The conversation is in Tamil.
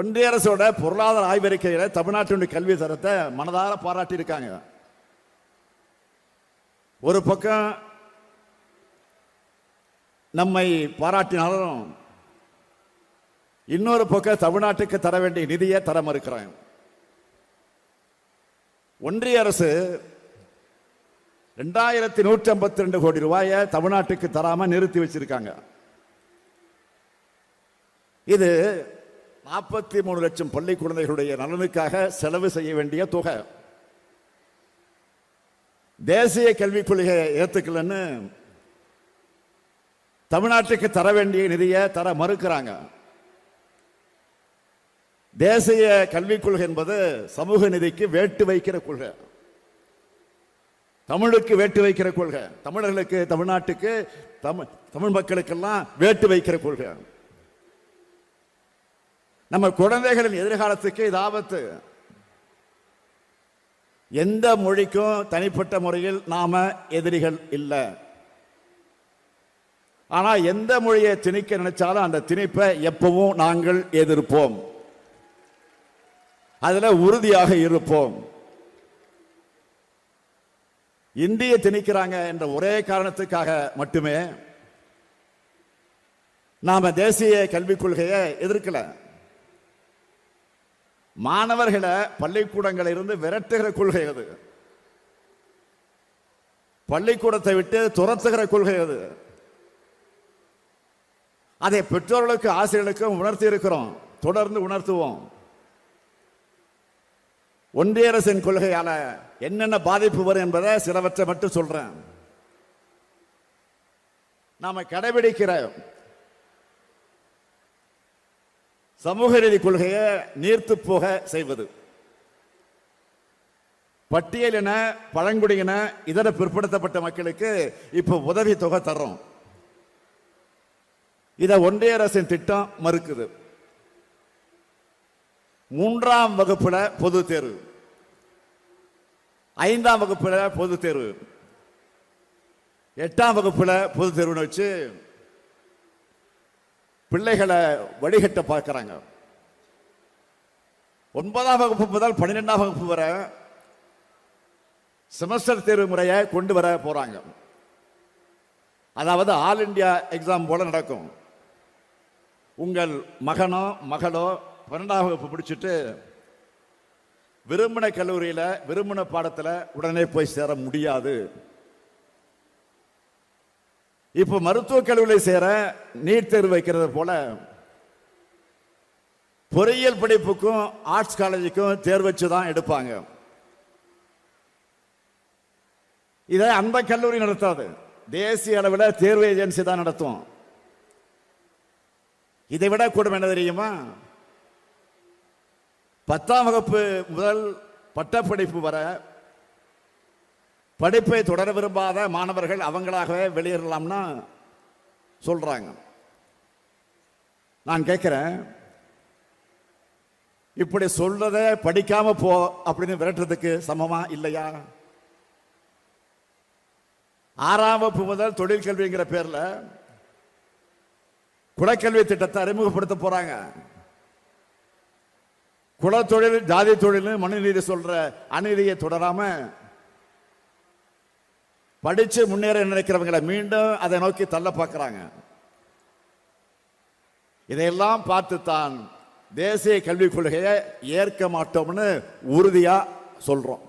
ஒன்றிய அரசோட பொருளாதார ஆய்வறிக்கையில தமிழ்நாட்டினுடைய கல்வி தரத்தை மனதார பாராட்டி இருக்காங்க ஒரு பக்கம் நம்மை பாராட்டினாலும் இன்னொரு பக்கம் தமிழ்நாட்டுக்கு தர வேண்டிய நிதியை தர மறுக்கிறாங்க. ஒன்றிய அரசு ரெண்டாயிரத்தி நூற்றி ஐம்பத்தி ரெண்டு கோடி ரூபாயை தமிழ்நாட்டுக்கு தராம நிறுத்தி வச்சிருக்காங்க. இது நாற்பத்தி மூணு லட்சம் பள்ளி குழந்தைகளுடைய நலனுக்காக செலவு செய்ய வேண்டிய தொகை. தேசிய கல்விக் கொள்கையை ஏற்றுக்கலன்னு தமிழ்நாட்டுக்கு தர வேண்டிய நிதியை தர மறுக்கிறாங்க. தேசிய கல்விக் கொள்கை என்பது சமூக நிதிக்கு வேட்டு வைக்கிற கொள்கை. தமிழுக்கு வேட்டு வைக்கிற கொள்கை. தமிழர்களுக்கு தமிழ்நாட்டுக்கு தமிழ் தமிழ் மக்களுக்கெல்லாம் வேட்டு வைக்கிற கொள்கை. நம்ம குழந்தைகளின் எதிர்காலத்துக்கு இது ஆபத்து. எந்த மொழிக்கும் தனிப்பட்ட முறையில் நாம எதிரிகள் இல்லை. ஆனா எந்த மொழியை திணிக்க நினைச்சாலும் அந்த திணிப்பை எப்பவும் நாங்கள் எதிர்ப்போம். அதுல உறுதியாக இருப்போம். இந்திய திணிக்கிறாங்க என்ற ஒரே காரணத்துக்காக மட்டுமே நாம தேசிய கல்விக் கொள்கையை எதிர்க்கல. மாணவர்களை பள்ளிக்கூடங்களில் இருந்து விரட்டுகிற கொள்கை அது. பள்ளிக்கூடத்தை விட்டு துரத்துகிற கொள்கை அது. அதை பெற்றோர்களுக்கு ஆசிரியர்களுக்கும் உணர்த்தி இருக்கிறோம். தொடர்ந்து உணர்த்துவோம். ஒன்றிய அரசின் கொள்கையால என்னென்ன பாதிப்பு வரும் என்பதை சிலவற்றை மட்டும் சொல்றேன். நாம கடைபிடிக்கிற சமூக நீதி கொள்கையை நீர்த்து போக செய்வது. பட்டியலின பழங்குடியின இதர பிற்படுத்தப்பட்ட மக்களுக்கு இப்ப உதவி தொகை தர்றோம். இதை ஒன்றிய அரசின் திட்டம் மறுக்குது. மூன்றாம் வகுப்புல பொது தேர்வு. ஐந்தாம் வகுப்புல பொது தேர்வு. எட்டாம் வகுப்புல பொது தேர்வுன்னு வச்சு பிள்ளைகளை வழிகட்ட பார்க்குறாங்க. ஒன்பதாம் வகுப்பு முதல் பன்னிரெண்டாம் வகுப்பு வரை செமஸ்டர் தேர்வு முறையை கொண்டு வர போகிறாங்க அதாவது ஆல் இந்தியா எக்ஸாம் போல நடக்கும். உங்கள் மகனோ மகளோ பன்னெண்டாம் வகுப்பு பிடிச்சிட்டு விரும்பின கல்லூரியில் விரும்பின பாடத்தில் உடனே போய் சேர முடியாது. இப்போ மருத்துவக் கல்லூரியில் சேர நீட் தேர்வு வைக்கிறது போல பொறியியல் படிப்புக்கும் ஆர்ட்ஸ் காலேஜுக்கும் தேர்வு வச்சு தான் எடுப்பாங்க. இதை அந்த கல்லூரி நடத்தாது. தேசிய அளவில் தேர்வு ஏஜென்சி தான் நடத்தும். இதை விட கூடும் என்ன தெரியுமா? பத்தாம் வகுப்பு முதல் பட்டப்படிப்பு வர படிப்பை தொடர விரும்பாத மாணவர்கள் அவங்களாகவே வெளியேறலாம்னா சொல்கிறாங்க நான் கேட்குறேன் இப்படி சொல்றத படிக்காம போ அப்படின்னு விரட்டுறதுக்கு சமமா இல்லையா? ஆறாம் வகுப்பு முதல் தொழில் கல்விங்கிற பேர்ல குலக்கல்வி திட்டத்தை அறிமுகப்படுத்த போறாங்க. குலத்தொழில் ஜாதி தொழில் மனுநீதி சொல்ற அநீதியை தொடராம படிச்சு முன்னேற நினைக்கிறவங்களை மீண்டும் அதை நோக்கி தள்ள பார்க்கறாங்க. இதையெல்லாம் பார்த்து தான் தேசிய கல்விக் கொள்கையை ஏற்க மாட்டோம்னு உறுதியா சொல்றோம்.